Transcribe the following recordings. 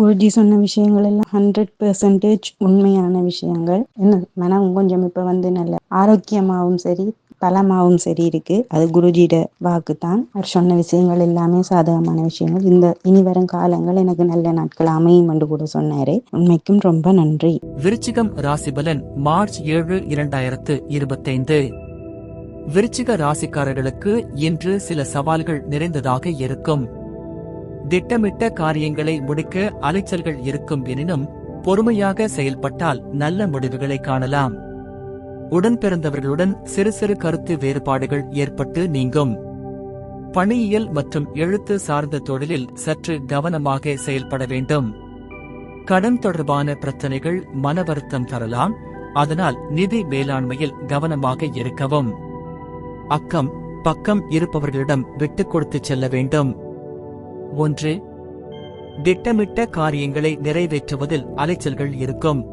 குருஜி சொன்ன விஷயங்கள் எல்லாம் ஹண்ட்ரட் பெர்சன்டேஜ் உண்மையான விஷயங்கள். என்ன? மனம் கொஞ்சம் இப்ப வந்து நல்ல ஆரோக்கியமாகவும் சரி பலமாகவும் சரி இருக்கு. அது குருஜியோட வாக்கு தான் அவர் சொன்ன விஷயங்கள் எல்லாமே சாதகமான விஷயங்கள். இந்த இனி வரும் காலங்கள் எனக்கு நல்ல நாட்கள் அமையும் என்று கூட சொன்னாரு. உண்மைக்கும் ரொம்ப நன்றி. விருச்சிகம் ராசிபலன் மார்ச் ஏழு இரண்டாயிரத்து இருபத்தைந்து. விருச்சிக ராசிக்காரர்களுக்கு இன்று சில சவால்கள் நிறைந்ததாக இருக்கும். திட்டமிட்ட காரியங்களை முடிக்க அலைச்சல்கள் இருக்கும் எனினும் பொறுமையாக செயல்பட்டால் நல்ல முடிவுகளை காணலாம். உடன் பிறந்தவர்களுடன் சிறு சிறு கருத்து வேறுபாடுகள் ஏற்பட்டு நீங்கும். பணியியல் மற்றும் எழுத்து சார்ந்த தொழிலில் சற்று கவனமாக செயல்பட வேண்டும். கடன் தொடர்பான பிரச்சனைகள் மன வருத்தம் தரலாம் அதனால் நிதி மேலாண்மையில் கவனமாக இருக்கவும். அக்கம் பக்கம் இருப்பவர்களிடம் விட்டுக் கொடுத்து செல்ல வேண்டும். ஒன்று திட்டமிட்ட காரியங்களை நிறைவேற்றுவதில் அலைச்சல்கள் இருக்கும்.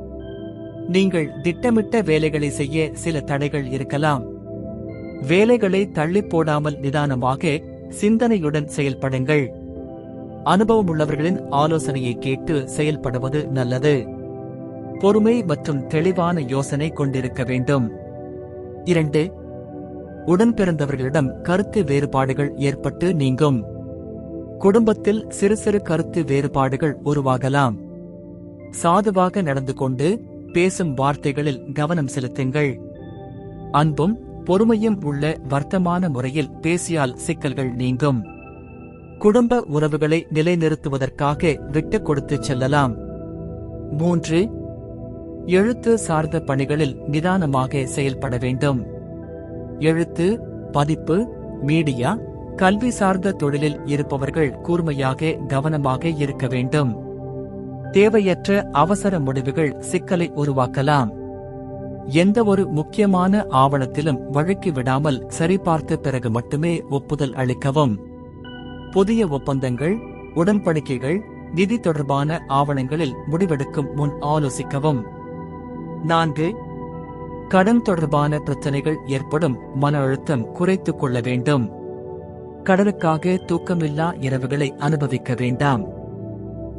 நீங்கள் திட்டமிட்ட வேலைகளை செய்ய சில தடைகள் இருக்கலாம். வேலைகளை தள்ளி போடாமல் நிதானமாக சிந்தனையுடன் செயல்படுங்கள். அனுபவமுள்ளவர்களின் ஆலோசனையை கேட்டு செயல்படுவது நல்லது. பொறுமை மற்றும் தெளிவான யோசனை கொண்டிருக்க வேண்டும். இரண்டு உடன் பிறந்தவர்களிடம் கருத்து வேறுபாடுகள் ஏற்பட்டு நீங்கும். குடும்பத்தில் சிறு சிறு கருத்து வேறுபாடுகள் உருவாகலாம். சாதுவாக நடந்து கொண்டு பேசும் வார்த்தைகளில் கவனம் செலுத்துங்கள். அன்பும் பொறுமையும் உள்ள வர்த்தமான முறையில் பேசியால் சிக்கல்கள் நீங்கும். குடும்ப உறவுகளை நிலைநிறுத்துவதற்காக விட்டுக் கொடுத்து செல்லலாம். மூன்று எழுத்து சார்ந்த பணிகளில் நிதானமாக செயல்பட வேண்டும். எழுத்து பதிப்பு மீடியா கல்வி சார்ந்த தொழிலில் இருப்பவர்கள் கூர்மையாக கவனமாக இருக்க வேண்டும். தேவையற்ற அவசர முடிவுகள் சிக்கலை உருவாக்கலாம். எந்த ஒரு முக்கியமான ஆவணத்திலும் வழக்கி விடாமல் சரிபார்த்த பிறகு மட்டுமே ஒப்புதல் அளிக்கவும். புதிய ஒப்பந்தங்கள் உடன்படிக்கைகள் நிதி தொடர்பான ஆவணங்களில் முடிவெடுக்கும் முன் ஆலோசிக்கவும். நான்கு கடன் தொடர்பான பிரச்சனைகள் ஏற்படும் மன அழுத்தம் குறைத்துக் கொள்ள வேண்டும். கடனுக்காக தூக்கமில்லா இரவுகளை அனுபவிக்க வேண்டாம்.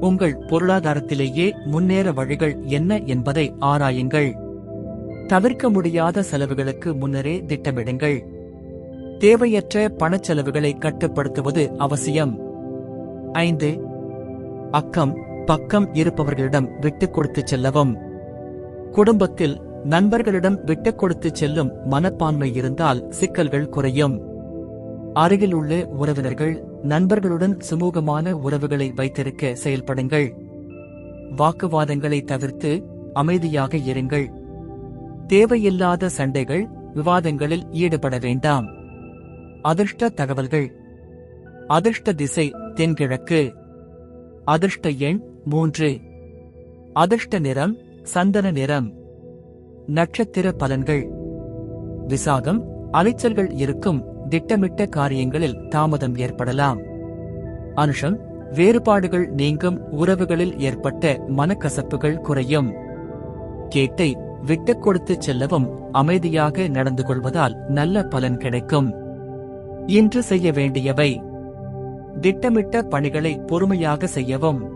உங்கள் பொருளாதாரத்திலேயே முன்னேற வழிகள் என்ன என்பதை ஆராயுங்கள். தவிர்க்க முடியாத செலவுகளுக்கு முன்னரே திட்டமிடுங்கள். தேவையற்ற பணச்செலவுகளை கட்டுப்படுத்துவது அவசியம். ஐந்து அக்கம் பக்கம் இருப்பவர்களிடம் விட்டுக் கொடுத்து செல்லவும். குடும்பத்தில் நண்பர்களிடம் விட்டுக் கொடுத்து செல்லும் மனப்பான்மை இருந்தால் சிக்கல்கள் குறையும். அருகில் உள்ள உறவினர்கள் நண்பர்களுடன் சுமூகமான உறவுகளை வைத்திருக்க செயல்படுங்கள். வாக்குவாதங்களை தவிர்த்து அமைதியாக இருங்கள். தேவையில்லாத சண்டைகள் விவாதங்களில் ஈடுபட வேண்டாம். அதிர்ஷ்ட தகவல்கள். அதிர்ஷ்ட திசை தென்கிழக்கு. அதிர்ஷ்ட எண் மூன்று. அதிர்ஷ்ட நிறம் சந்தன நிறம். நட்சத்திர பலன்கள். விசாகம் அலைச்சல்கள் இருக்கும். திட்டமிட்ட காரியங்களில் தாமதம் ஏற்படலாம். அனுஷம் வேறுபாடுகள் நீங்கும் உறவுகளில் ஏற்பட்ட மனக்கசப்புகள் குறையும். கேட்டை விட்டுக் கொடுத்து செல்லவும் அமைதியாக நடந்து கொள்வதால் நல்ல பலன் கிடைக்கும். இன்று செய்ய வேண்டியவை. திட்டமிட்ட பணிகளை பொறுமையாக செய்யவும்.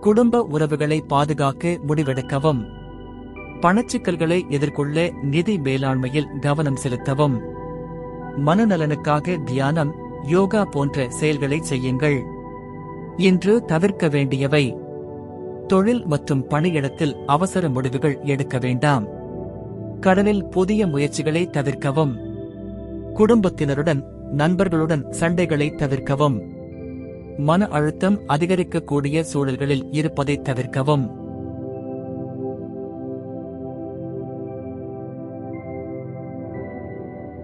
குடும்ப உறவுகளை பாதுகாக்க முடிவெடுக்கவும். பணச்சிக்கல்களை எதிர்கொள்ள நிதி மேலாண்மையில் கவனம் செலுத்தவும். மனநலனுக்காக தியானம் யோகா போன்ற செயல்களை செய்யுங்கள். இன்று தவிர்க்க வேண்டியவை. தொழில் மற்றும் பணியிடத்தில் அவசர முடிவுகள் எடுக்க வேண்டாம். கடனில் புதிய முயற்சிகளை தவிர்க்கவும். குடும்பத்தினருடன் நண்பர்களுடன் சண்டைகளை தவிர்க்கவும். மன அழுத்தம் அதிகரிக்கக்கூடிய சூழல்களில் இருப்பதை தவிர்க்கவும்.